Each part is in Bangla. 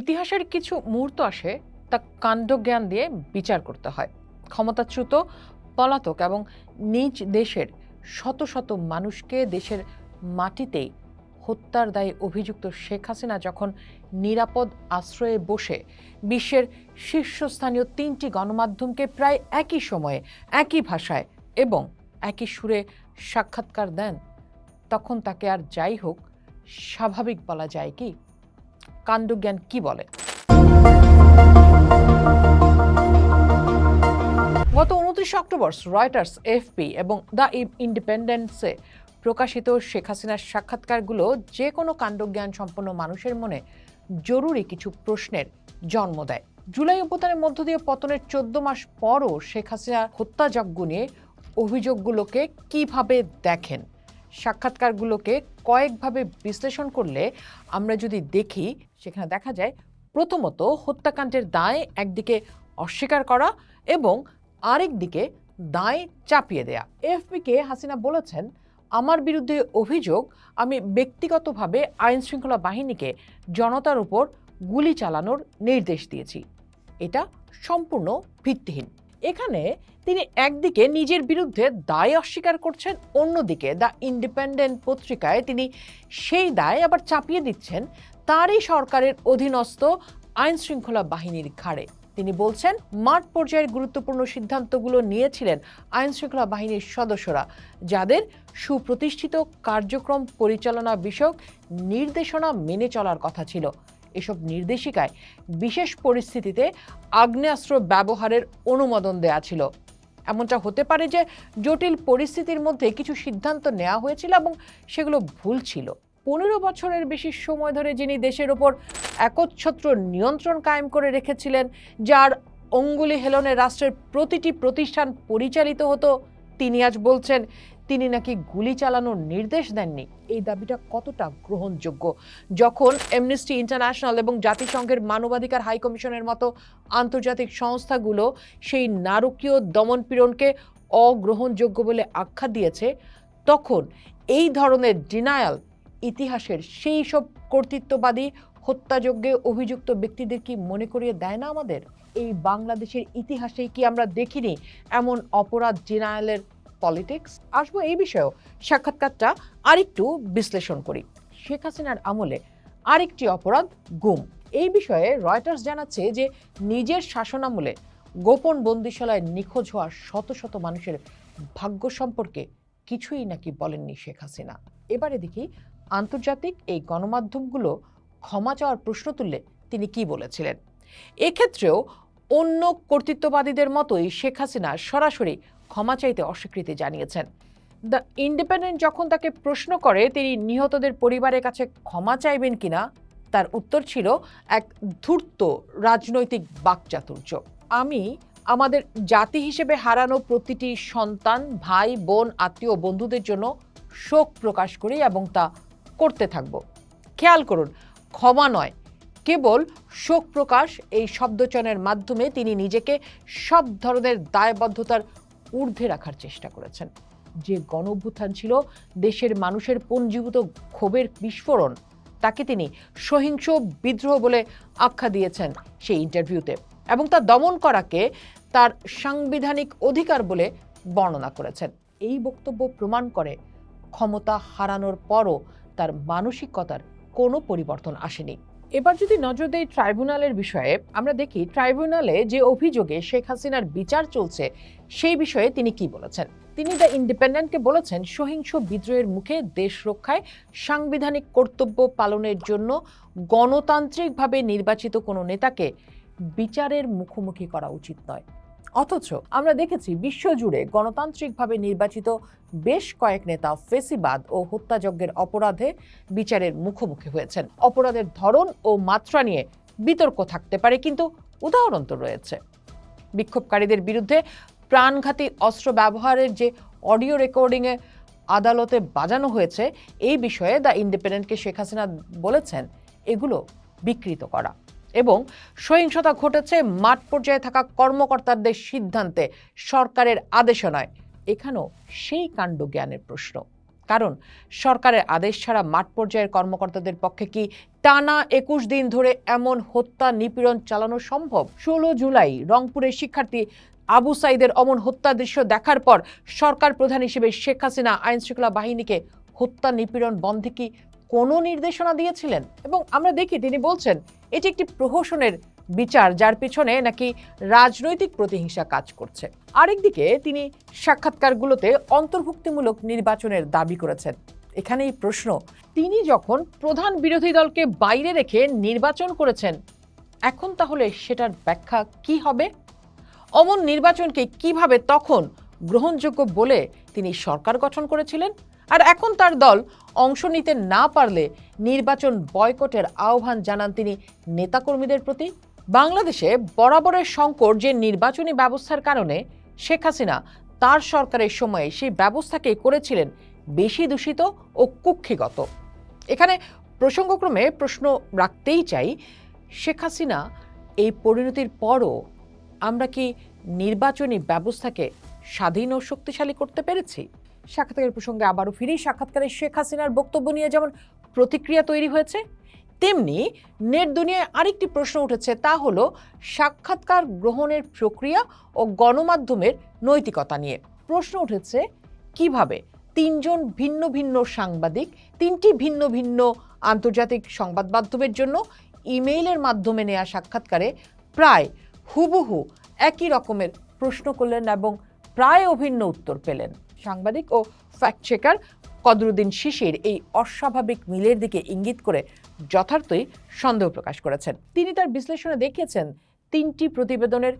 ইতিহাসের কিছু মুহূর্ত আসে তা কাণ্ডজ্ঞান দিয়ে বিচার করতে হয়। ক্ষমতাচ্যুত পলাতক এবং নিজ দেশের শত শত মানুষকে দেশের মাটিতেই হত্যার দায়ে অভিযুক্ত শেখ হাসিনা যখন নিরাপদ আশ্রয়ে বসে বিশ্বের শীর্ষস্থানীয় তিনটি গণমাধ্যমকে প্রায় একই সময়ে, একই ভাষায় এবং একই সুরে সাক্ষাৎকার দেন, তখন তাকে আর যাই হোক স্বাভাবিক বলা যায় কি কাণ্ডজ্ঞান কি বলে? গত উনত্রিশে অক্টোবর রয়টার্স, এফপি এবং দ্য ইন্ডিপেন্ডেন্সে প্রকাশিত শেখ হাসিনার সাক্ষাৎকারগুলো যে কোনো কাণ্ডজ্ঞান সম্পন্ন মানুষের মনে জরুরি কিছু প্রশ্নের জন্ম দেয়। জুলাই অভ্যুত্থানের মধ্য দিয়ে পতনের চোদ্দ মাস পরও শেখ হাসিনা হত্যাযজ্ঞ নিয়ে অভিযোগগুলোকে কীভাবে দেখেন? সাক্ষাৎকারগুলোকে কয়েকভাবে বিশ্লেষণ করলে আমরা যদি দেখি, সেখানে দেখা যায় প্রথমত হত্যাকাণ্ডের দায় একদিকে অস্বীকার করা এবং আরেক দিকে দায় চাপিয়ে দেয়া। এফপিকে হাসিনা বলেছেন, আমার বিরুদ্ধে অভিযোগ, আমি ব্যক্তিগতভাবে আইন শৃঙ্খলা বাহিনীকে জনতার উপর গুলি চালানোর নির্দেশ দিয়েছি। এটা সম্পূর্ণ ভিত্তিহীন। এখানে তিনি একদিকে নিজের বিরুদ্ধে দায় অস্বীকার করছেন, অন্যদিকে দ্য ইন্ডিপেন্ডেন্ট পত্রিকায় তিনি সেই দায় আবার চাপিয়ে দিচ্ছেন, তারই সরকারের অধীনস্থ আইন শৃঙ্খলা বাহিনীর ঘাড়ে। তিনি বলছেন, মাঠ পর্যায়ের গুরুত্বপূর্ণ সিদ্ধান্তগুলো নিয়েছিলেন আইন শৃঙ্খলা বাহিনীর সদস্যরা, যাদের সুপ্রতিষ্ঠিত কার্যক্রম পরিচালনা বিষয়ক নির্দেশনা মেনে চলার কথা ছিল। এসব নির্দেশিকায় বিশেষ পরিস্থিতিতে আগ্নেয়াস্ত্র ব্যবহারের অনুমোদন দেয়া ছিল। এমনটা হতে পারে যে জটিল পরিস্থিতির মধ্যে কিছু সিদ্ধান্ত নেওয়া হয়েছিল এবং সেগুলো ভুল ছিল। পনেরো বছরের বেশি সময় ধরে যিনি দেশের ওপর একচ্ছত্র নিয়ন্ত্রণ কায়েম করে রেখেছিলেন, যার অঙ্গুলি হেলনে রাষ্ট্রের প্রতিটি প্রতিষ্ঠান পরিচালিত হতো, তিনি আজ বলছেন তিনি নাকি গুলি চালানোর নির্দেশ দেননি? এই দাবিটা কতটা গ্রহণযোগ্য? যখন এমনেস্টি ইন্টারন্যাশনাল এবং জাতিসংঘের মানবাধিকার হাই কমিশনের মতো আন্তর্জাতিক সংস্থাগুলো সেই নারকীয় দমনপীড়নকে অগ্রহণযোগ্য বলে আখ্যা দিয়েছে, তখন এই ধরনের ডিনায়াল ইতিহাসের সেই সব কর্তৃত্ববাদী, হত্যাযজ্ঞে অভিযুক্ত ব্যক্তিদের কি মনে করিয়ে দেয় না আমাদের? এই বাংলাদেশের ইতিহাসে কি আমরা দেখিনি এমন অপরাধ ডিনায়ালের পলিটিক্স। আসব এই বিষয়েও সাক্ষাৎকারটা আরেকটু বিশ্লেষণ করি। শেখ হাসিনার আমলে আরেকটি অপরাধ, গুম। এই বিষয়ে রয়টার্স জানাচ্ছে যে নিজের শাসনামলে গোপন বন্দিশালায় নিখোঁজ হওয়া শত শত মানুষের ভাগ্য সম্পর্কে কিছুই নাকি বলেননি শেখ হাসিনা। এবারে দেখি আন্তর্জাতিক এই গণমাধ্যমগুলো ক্ষমা চাওয়ার প্রশ্ন তুললে তিনি কি বলেছিলেন? এক্ষেত্রেও অন্য কর্তৃত্ববাদীদের মতোই শেখ হাসিনা সরাসরি ক্ষমা চাইতে অস্বীকৃতি জানিয়েছেন। দ্য ইন্ডিপেন্ডেন্ট যখন তাকে প্রশ্ন করে, তিনি নিহতদের পরিবারের কাছে ক্ষমা চাইবেন কিনা, তার উত্তর ছিল, এক ধূর্ত রাজনৈতিক বাকচাতুর্য। আমি আমাদের জাতি হিসেবে হারানো প্রতিটি সন্তান, ভাই, বোন, আত্মীয় বন্ধুদের জন্য শোক প্রকাশ করি এবং তা করতে থাকব। খেয়াল করুন, ক্ষমা নয়, কেবল শোক প্রকাশ এই শব্দচয়নের মাধ্যমে তিনি নিজেকে সব ধরনের দায়বদ্ধতার ঊর্ধ্বে রাখার চেষ্টা করেছেন। যে গণ ছিল, দেশের মানুষের পঞ্জীভূত ক্ষোভের বিস্ফোরণ, তাকে তিনি সহিংস বিদ্রোহ বলে আখ্যা দিয়েছেন সেই ইন্টারভিউতে এবং তা দমন করাকে তার সাংবিধানিক অধিকার বলে বর্ণনা করেছেন। এই বক্তব্য প্রমাণ করে ক্ষমতা হারানোর পরও তার মানসিকতার কোনো পরিবর্তন আসেনি। এবার যদি নজর দেই ট্রাইব্যুনালের বিষয়ে, আমরা দেখি ট্রাইব্যুনালে যে অভিযোগে শেখ হাসিনার বিচার চলছে, সেই বিষয়ে তিনি কি বলেছেন? তিনি দ্য ইন্ডিপেন্ডেন্টকে বলেছেন, সহিংস বিদ্রোহের মুখে দেশ রক্ষায় সাংবিধানিক কর্তব্য পালনের জন্য গণতান্ত্রিকভাবে নির্বাচিত কোনো নেতাকে বিচারের মুখোমুখি করা উচিত নয়। অথচ আমরা দেখেছি বিশ্বজুড়ে গণতান্ত্রিকভাবে নির্বাচিত বেশ কয়েক নেতা ফেসিবাদ ও হত্যাযজ্ঞের অপরাধে বিচারের মুখোমুখি হয়েছেন। অপরাধের ধরন ও মাত্রা নিয়ে বিতর্ক থাকতে পারে, কিন্তু উদাহরণ তো রয়েছে। বিক্ষোভকারীদের বিরুদ্ধে প্রাণঘাতী অস্ত্র ব্যবহারের যে অডিও রেকর্ডিংয়ে আদালতে বাজানো হয়েছে, এই বিষয়ে দ্য ইন্ডিপেন্ডেন্টকে শেখ হাসিনা বলেছেন, এগুলো বিকৃত করা। এবং সহিংসতা ঘটেছে, মাঠ পর্যায়ে থাকা কর্মকর্তাদের সিদ্ধান্তে সরকারের আদেশে নয়। এখানেও সেই কাণ্ড জ্ঞানের প্রশ্ন। কারণ সরকারের আদেশ ছাড়া মাঠ পর্যায়ের কর্মকর্তাদের পক্ষে কি টানা একুশ দিন ধরে এমন হত্যা নিপীড়ন চালানো সম্ভব? ষোলো জুলাই রংপুরের শিক্ষার্থী আবু সাইদের অমন হত্যা দৃশ্য দেখার পর সরকার প্রধান হিসেবে শেখ হাসিনা আইনশৃঙ্খলা বাহিনীকে হত্যা নিপীড়ন বন্ধে কি কোনো নির্দেশনা দিয়েছিলেন? এবং আমরা দেখি তিনি বলছেন, এটি একটি প্রহসনের বিচার, যার পিছনে নাকি রাজনৈতিক প্রতিহিংসা কাজ করছে। আরেকদিকে তিনি সাক্ষাৎকারগুলোতে অন্তর্ভুক্তিমূলক নির্বাচনের দাবি করেছেন। এখানেই প্রশ্ন, তিনি যখন প্রধান বিরোধী দলকে বাইরে রেখে নির্বাচন করেছেন, এখন তাহলে সেটার ব্যাখ্যা কি হবে? অমন নির্বাচনকে কীভাবে তখন গ্রহণযোগ্য বলে তিনি সরকার গঠন করেছিলেন? আর এখন তার দল অংশ নিতে না পারলে নির্বাচন বয়কটের আহ্বান জানান তিনি নেতাকর্মীদের প্রতি। বাংলাদেশে বরাবরের সংকট যে নির্বাচনী ব্যবস্থার কারণে শেখ হাসিনা তার সরকারের সময়ে সেই ব্যবস্থাকে করেছিলেন বেশি দূষিত ও কুক্ষিগত। এখানে প্রসঙ্গক্রমে প্রশ্ন রাখতেই চাই, শেখ হাসিনা এই পরিণতির পরও আমরা কি নির্বাচনী ব্যবস্থাকে স্বাধীন ও শক্তিশালী করতে পেরেছি? সাক্ষাৎকারের প্রসঙ্গে আবারও ফিরি। সাক্ষাৎকারে শেখ হাসিনার বক্তব্য নিয়ে যেমন প্রতিক্রিয়া তৈরি হয়েছে, তেমনি নেট দুনিয়ায় আরেকটি প্রশ্ন উঠেছে, তা হলো সাক্ষাৎকার গ্রহণের প্রক্রিয়া ও গণমাধ্যমের নৈতিকতা নিয়ে। প্রশ্ন উঠেছে, কীভাবে তিনজন ভিন্ন ভিন্ন সাংবাদিক, তিনটি ভিন্ন ভিন্ন আন্তর্জাতিক সংবাদ মাধ্যমের জন্য ইমেইলের মাধ্যমে নেওয়া সাক্ষাৎকারে প্রায় হুবহু একই রকমের প্রশ্ন করলেন এবং প্রায় অভিন্ন উত্তর পেলেন? সাংবাদিক ও ফ্যাক্ট চেকার কদরুদ্দিন শিশির এই অস্বাভাবিক মিলের দিকে ইঙ্গিত করে যথার্থই সন্দেহ প্রকাশ করেছেন। তিনি তার বিশ্লেষণে দেখিয়েছেন, তিনটি প্রতিবেদনের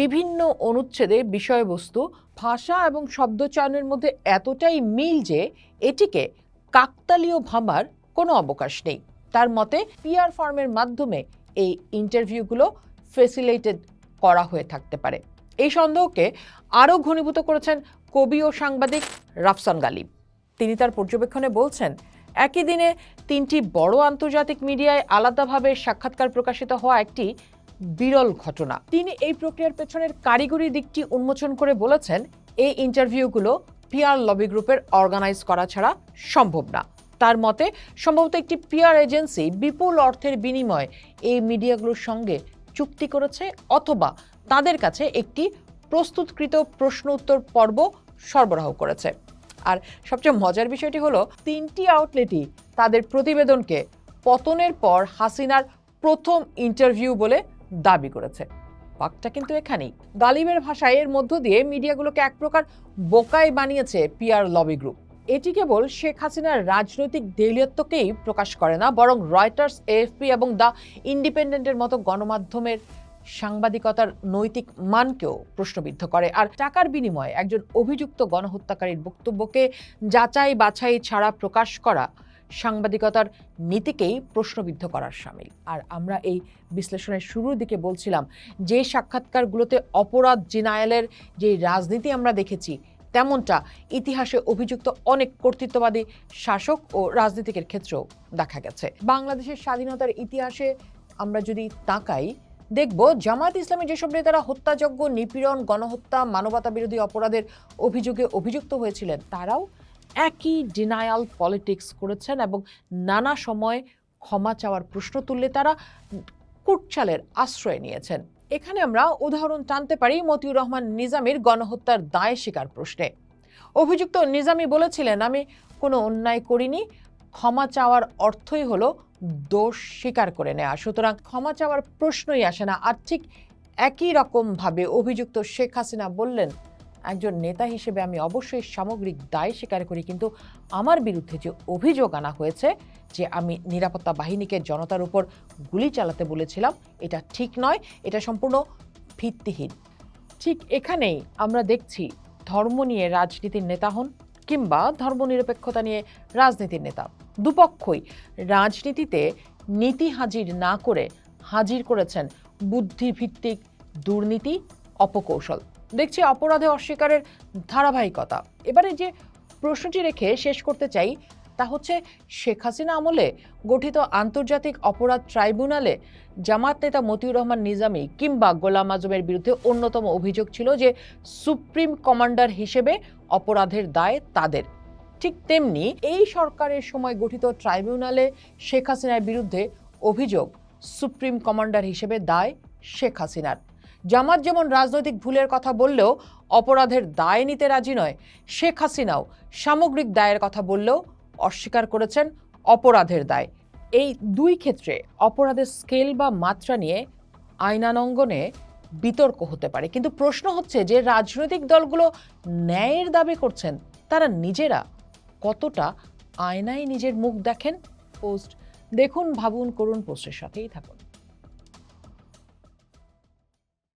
বিভিন্ন অনুচ্ছেদে বিষয়বস্তু, ভাষা এবং শব্দচয়নের মধ্যে এতটাই মিল যে এটিকে কাকতালীয় ভাবার কোনো অবকাশ নেই। তার মতে, পিআর ফর্মের মাধ্যমে এই ইন্টারভিউগুলো ফেসিলেটেড করা হয়ে থাকতে পারে। এই সন্দেহকে আরও ঘনীভূত করেছেন কবি ও সাংবাদিক রাফসান গালিব। তিনি তার পর্যবেক্ষণে বলছেন, একই দিনে তিনটি বড় আন্তর্জাতিক মিডিয়ায় আলাদাভাবে সাক্ষাৎকার প্রকাশিত হওয়া একটি বিরল ঘটনা। তিনি এই প্রক্রিয়ার পেছনের কারিগরি দিকটি উন্মোচন করে বলেছেন, এই ইন্টারভিউগুলো পিআর লবি গ্রুপের অর্গানাইজ করা ছাড়া সম্ভব না। তার মতে, সম্ভবত একটি পিআর এজেন্সি বিপুল অর্থের বিনিময়ে এই মিডিয়াগুলোর সঙ্গে চুক্তি করেছে অথবা তাদের কাছে একটি প্রস্তুতকৃত প্রশ্ন উত্তর পর্ব সরবরাহ করেছে। আর সবচেয়ে মজার বিষয়টি হলো, তিনটি আউটলেটই তাদের প্রতিবেদনকে পতনের পর হাসিনার প্রথম ইন্টারভিউ বলে দাবি করেছে। পাকটা কিন্তু এখানেই। গালিবের ভাষায় এর মধ্য দিয়ে মিডিয়াগুলোকে এক প্রকার বোকায় বানিয়েছে পিয়ার লবি গ্রুপ এটি কেবল শেখ হাসিনার রাজনৈতিক দেলিয়ত্বকেই প্রকাশ করে না, বরং রয়টার্স এএফপি এবং দ্য ইন্ডিপেন্ডেন্টের মতো গণমাধ্যমের সাংবাদিকতার নৈতিক মানকেও প্রশ্নবিদ্ধ করে। আর টাকার বিনিময়ে একজন অভিযুক্ত গণহত্যাকারীর বক্তব্যকে যাচাই বাছাই ছাড়া প্রকাশ করা সাংবাদিকতার নীতিকেই প্রশ্নবিদ্ধ করার সামিল। আর আমরা এই বিশ্লেষণের শুরুর দিকে বলছিলাম, যে সাক্ষাৎকারগুলোতে অপরাধ জিনায়েলের যে রাজনীতি আমরা দেখেছি, তেমনটা ইতিহাসে অভিযুক্ত অনেক কর্তৃত্ববাদী শাসক ও রাজনীতিকের ক্ষেত্রেও দেখা গেছে। বাংলাদেশের স্বাধীনতার ইতিহাসে আমরা যদি তাকাই দেখব, জামায়াত ইসলামী যেসব নেতারা হত্যাযজ্ঞ, নিপীড়ন, গণহত্যা মানবতা বিরোধী অপরাধের অভিযোগে অভিযুক্ত হয়েছিলেন, তারাও একই ডিনায়াল পলিটিক্স করেছেন এবং নানা সময় ক্ষমা চাওয়ার প্রশ্ন তুললে তারা কুটচালের আশ্রয় নিয়েছেন। এখানে আমরা উদাহরণ টানতে পারি মতিউর রহমান নিজামীর গণহত্যার দায় স্বীকার প্রশ্নে। অভিযুক্ত নিজামী বলেছিলেন, আমি কোনো অন্যায় করিনি ক্ষমা চাওয়ার অর্থই হলো দোষ স্বীকার করে নেওয়া সুতরাং ক্ষমা চাওয়ার প্রশ্নই আসে না। আর ঠিক একই রকমভাবে অভিযুক্ত শেখ হাসিনা বললেন, একজন নেতা হিসেবে আমি অবশ্যই সামগ্রিক দায় স্বীকার করি, কিন্তু আমার বিরুদ্ধে যে অভিযোগ আনা হয়েছে যে আমি নিরাপত্তা বাহিনীকে জনতার উপর গুলি চালাতে বলেছিলাম, এটা ঠিক নয়, এটা সম্পূর্ণ ভিত্তিহীন। ঠিক এখানেই আমরা দেখছি ধর্ম নিয়ে রাজনীতির নেতা হন কিংবা ধর্মনিরপেক্ষতা নিয়ে রাজনীতির নেতা। দুপক্ষই রাজনীতিতে নীতি হাজির না করে হাজির করেছেন বুদ্ধিভিত্তিক দুর্নীতি অপকৌশল। দেখছি অপরাধে অস্বীকারের ধারাবাহিকতা। এবারে যে প্রশ্নটি রেখে শেষ করতে চাই, তা হচ্ছে শেখ হাসিনা আমলে গঠিত আন্তর্জাতিক অপরাধ ট্রাইব্যুনালে জামাত নেতা মতিউর রহমান নিজামী কিংবা গোলাম আজমের বিরুদ্ধে অন্যতম অভিযোগ ছিল যে সুপ্রিম কমান্ডার হিসেবে অপরাধের দায় তাদের। ঠিক তেমনি এই সরকারের সময় গঠিত ট্রাইব্যুনালে শেখ হাসিনার বিরুদ্ধে অভিযোগ সুপ্রিম কমান্ডার হিসেবে দায় শেখ হাসিনার। জামাত যেমন রাজনৈতিক ভুলের কথা বললেও অপরাধের দায় নিতে রাজি নয়, শেখ হাসিনাও সামগ্রিক দায়ের কথা বললেও অস্বীকার করেছেন অপরাধের দায়। এই দুই ক্ষেত্রে অপরাধের স্কেল বা মাত্রা নিয়ে আইনানঙ্গনে বিতর্ক হতে পারে। কিন্তু প্রশ্ন হচ্ছে যে রাজনৈতিক দলগুলো ন্যায়ের দাবি করছেন, তারা নিজেরা কতটা আয়নায় নিজের মুখ দেখেন? পোস্ট দেখুন ভাবুন করুন পোস্টের সাথেই থাকুন।